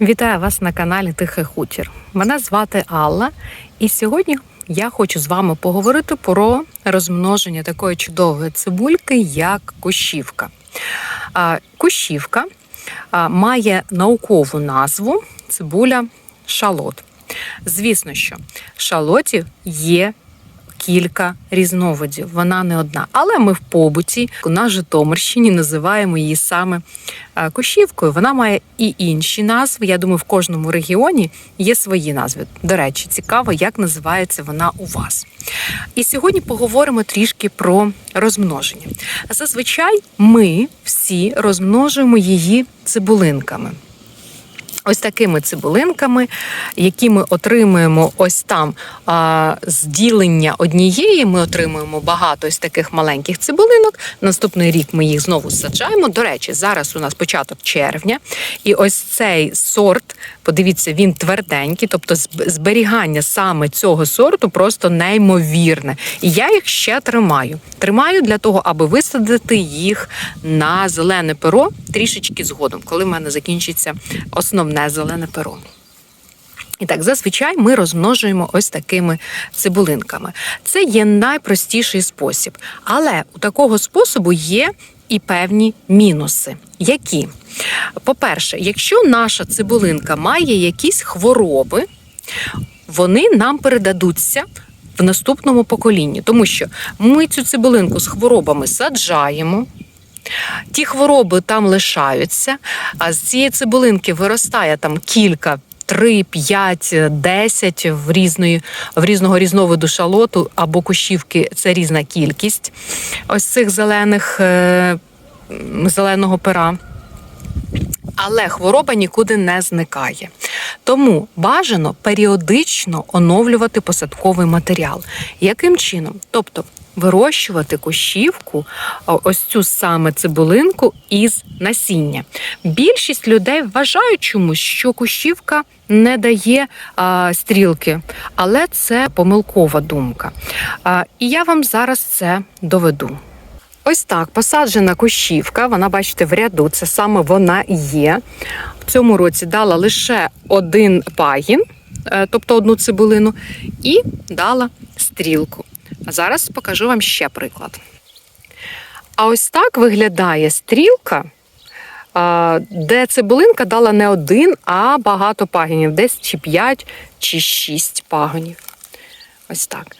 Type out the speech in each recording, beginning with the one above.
Вітаю вас на каналі Тихий Хутір. Мене звати Алла, і сьогодні я хочу з вами поговорити про розмноження такої чудової цибульки, як кущівка. Кущівка має наукову назву цибуля шалот. Звісно, що шалотів є кілька різновидів, вона не одна. Але ми в побуті на Житомирщині називаємо її саме е, кущівкою. Вона має і інші назви. Я думаю, в кожному регіоні є свої назви. До речі, цікаво, як називається вона у вас. І сьогодні поговоримо трішки про розмноження. Зазвичай ми всі розмножуємо її цибулинками. Ось такими цибулинками, які ми отримуємо ось там а, з ділення однієї, ми отримуємо багато ось таких маленьких цибулинок. Наступний рік ми їх знову саджаємо. До речі, зараз у нас початок червня, і ось цей сорт, подивіться, він тверденький, тобто зб- зберігання саме цього сорту просто неймовірне. І я їх ще тримаю. Тримаю для того, аби висадити їх на зелене перо трішечки згодом, коли в мене закінчиться основне зелене перо. І так, зазвичай ми розмножуємо ось такими цибулинками. Це є найпростіший спосіб. Але у такого способу є і певні мінуси. Які? По-перше, якщо наша цибулинка має якісь хвороби, вони нам передадуться в наступному поколінні, тому що ми цю цибулинку з хворобами саджаємо. Ті хвороби там лишаються, а з цієї цибулинки виростає там кілька. 3, 5, 10 в різної в різного різновиду шалоту або кущівки це різна кількість ось цих зелених е, зеленого пера. Але хвороба нікуди не зникає. Тому бажано періодично оновлювати посадковий матеріал. Яким чином? Тобто вирощувати кущівку, ось цю саме цибулинку із насіння. Більшість людей вважають чомусь, що кущівка не дає а, стрілки, але це помилкова думка. А, і я вам зараз це доведу. Ось так посаджена кущівка. Вона, бачите, в ряду. Це саме вона є. В цьому році дала лише один пагін, е, тобто одну цибулину, і дала стрілку. А зараз покажу вам ще приклад. А ось так виглядає стрілка, де цибулинка дала не один, а багато пагінів, десь чи 5, чи 6 пагонів. Ось так.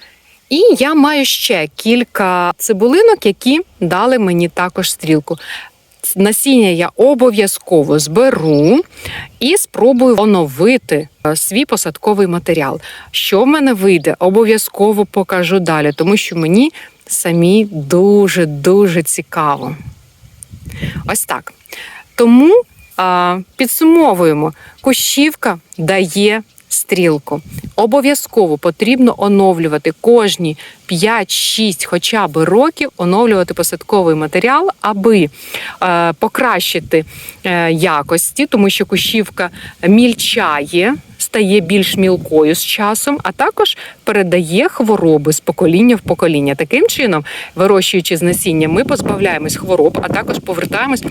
І я маю ще кілька цибулинок, які дали мені також стрілку. Насіння я обов'язково зберу і спробую оновити е, свій посадковий матеріал. Що в мене вийде, обов'язково покажу далі, тому що мені самі дуже дуже цікаво. Ось так. Тому а, підсумовуємо: кущівка дає стрілку. Обов'язково потрібно оновлювати кожні 5-6 хоча б років, оновлювати посадковий матеріал, аби е, покращити е, якості, тому що кущівка мільчає. Стає більш мілкою з часом, а також передає хвороби з покоління в покоління. Таким чином, вирощуючи з насіння, ми позбавляємось хвороб, а також повертаємось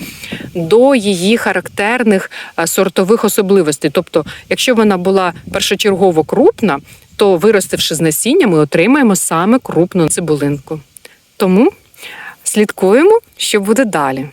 до її характерних е, сортових особливостей. Тобто, якщо вона була першочергово крупна, то виростивши з насіння, ми отримаємо саме крупну цибулинку. Тому слідкуємо, що буде далі.